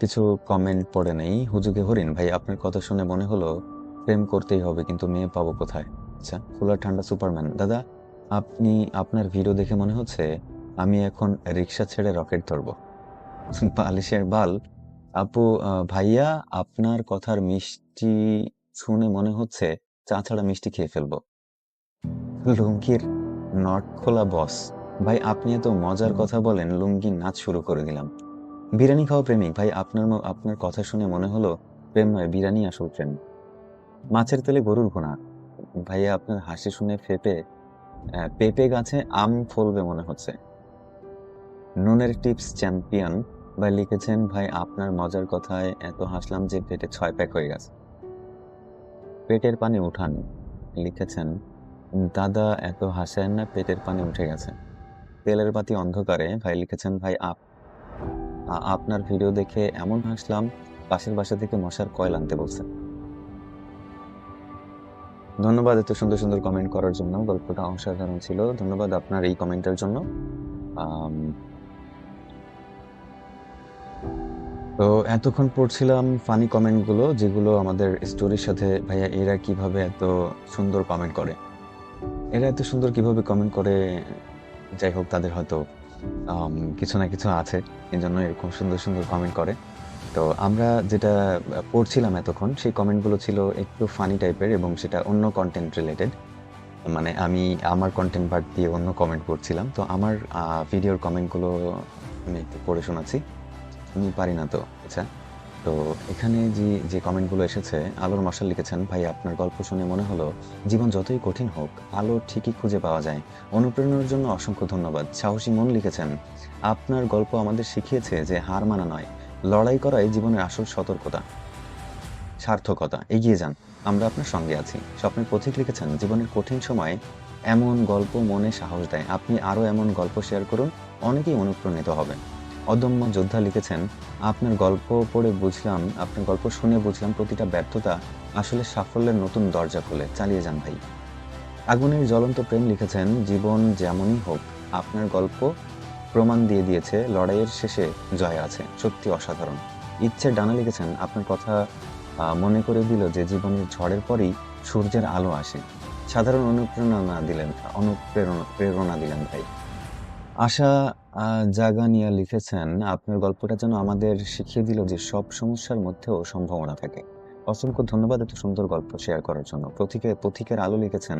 কিছু কমেন্ট পড়ে নেই। হুজুগে হরিণ ভাই আপনার কথা শুনে মনে হলো প্রেম করতেই হবে কিন্তু মেয়ে পাবো কোথায়? আচ্ছা, খোলা ঠান্ডা সুপারম্যান। দাদা আপনি আপনার ভিডিও দেখে মনে হচ্ছে আমি এখন রিক্সা ছেড়ে রকেট ধরবো। বালিশের বাল আপু ভাইয়া আপনার কথার মিষ্টি শুনে মনে হচ্ছে চা ছাড়া মিষ্টি খেয়ে ফেলব। লুঙ্গির নট খোলা বস। ভাই আপনি এত মজার কথা বলেন লুঙ্গির নাচ শুরু করে দিলাম। বিরিয়ানি খাওয়া প্রেমিক ভাই, আপনার আপনার কথা শুনে মনে হলো প্রেম নয়, বিরিয়ানি আসল প্রেম। মাছের তেলে গরুর ঘোড়া। ভাইয়া আপনার হাসি শুনে ফেঁপে পেঁপে গাছে আম ফলবে মনে হচ্ছে। নুনের টিপস চ্যাম্পিয়ন ভাই, লিখেছেন, ভাই, আপনার মজার কথায় এত হাসলাম যে পেটে ছয় প্যাক হয়ে গেছে। পেটের পানি উঠান লিখেছেন, দাদা, এত হাসেন না পেটের পানি উঠে গেছে। তেলের বাতি অন্ধকারে ভাই, লিখেছেন, ভাই, আপ আপনার ভিডিও দেখে এমন হাসলাম পাশের বাসা থেকে মশার কয়েল আনতে বলছে। ধন্যবাদ এত সুন্দর, সুন্দর কমেন্ট করার জন্য। গল্পটা অসাধারণ ছিল। ধন্যবাদ আপনার এই কমেন্টের জন্য। তো এতক্ষণ পড়ছিলাম ফানি কমেন্টগুলো যেগুলো আমাদের স্টোরির সাথে ভাইয়া এরা কীভাবে এত সুন্দর কমেন্ট করে। এরা এত সুন্দর কীভাবে কমেন্ট করে যাই হোক তাদের হয়তো কিছু না কিছু আছে। এই জন্য এরকম সুন্দর, সুন্দর কমেন্ট করে। তো আমরা যেটা পড়ছিলাম এতক্ষণ সেই কমেন্টগুলো ছিল একটু ফানি টাইপের এবং সেটা অন্য কন্টেন্ট রিলেটেড। মানে আমি আমার কন্টেন্ট বাদ দিয়ে অন্য কমেন্ট পড়ছিলাম। তো আমার ভিডিওর কমেন্টগুলো আমি একটু পড়ে শোনাচ্ছি। আমি পারি না তো আচ্ছা। তো এখানে যে, যে কমেন্টগুলো এসেছে আলোর মশাল লিখেছেন ভাই আপনার গল্প শুনে মনে হলো জীবন যতই কঠিন হোক আলো ঠিকই খুঁজে পাওয়া যায়। অনুপ্রেরণার জন্য অসংখ্য ধন্যবাদ। সাহসী মন লিখেছেন আপনার গল্প আমাদের শিখিয়েছে যে হার মানা নয়, লড়াই করাই জীবনের আসল সতর্কতা। সার্থকতা। এগিয়ে যান। আমরা আপনার সঙ্গে আছি। স্বপ্নের পথিক লিখেছেন জীবনের কঠিন সময়ে এমন গল্প মনে সাহস দেয়। আপনি আরও এমন গল্প শেয়ার করুন। অনেকেই অনুপ্রাণিত হবেন। অদম্য যোদ্ধা লিখেছেন, আপনার গল্প পড়ে বুঝলাম, আপনার গল্প শুনে বুঝলাম প্রতিটা ব্যর্থতা আসলে সাফল্যের নতুন দরজা খুলে চালিয়ে যান ভাই। আগুনের জ্বলন্ত প্রেম লিখেছেন, জীবন যেমনই হোক, আপনার গল্প প্রমাণ দিয়ে দিয়েছে, লড়াইয়ের শেষে জয় আছে। সত্যি অসাধারণ। ইচ্ছে ডানা লিখেছেন, আপনার কথা মনে করে দিল যে জীবনের ঝড়ের পরেই সূর্যের আলো আসে। সাধারণ অনুপ্রেরণা দিলেন, অনুপ্রেরণা, প্রেরণা দিলেন ভাই। আশা জাগানিয়া লিখেছেন আপনার গল্পটা যেন আমাদের শিখিয়ে দিল যে সব সমস্যার মধ্যেও সম্ভাবনা থাকে। অসংখ্য ধন্যবাদ এত সুন্দর গল্প শেয়ার করার জন্য। প্রতীকে পথিকের আলো লিখেছেন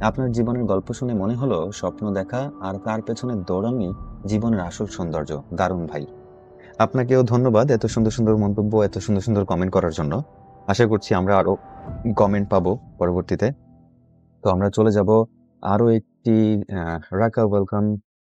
আপনার জীবনের গল্প শুনে মনে হলো স্বপ্ন দেখা আর তার পেছনে দৌড়ানোই জীবনের আসল সৌন্দর্য। দারুণ ভাই। আপনাকেও ধন্যবাদ এত সুন্দর, সুন্দর মন্তব্য, এত সুন্দর, সুন্দর কমেন্ট করার জন্য। আশা করছি আমরা আরও কমেন্ট পাবো পরবর্তীতে। তো আমরা চলে যাব আরও একটি রাকা ওয়েলকাম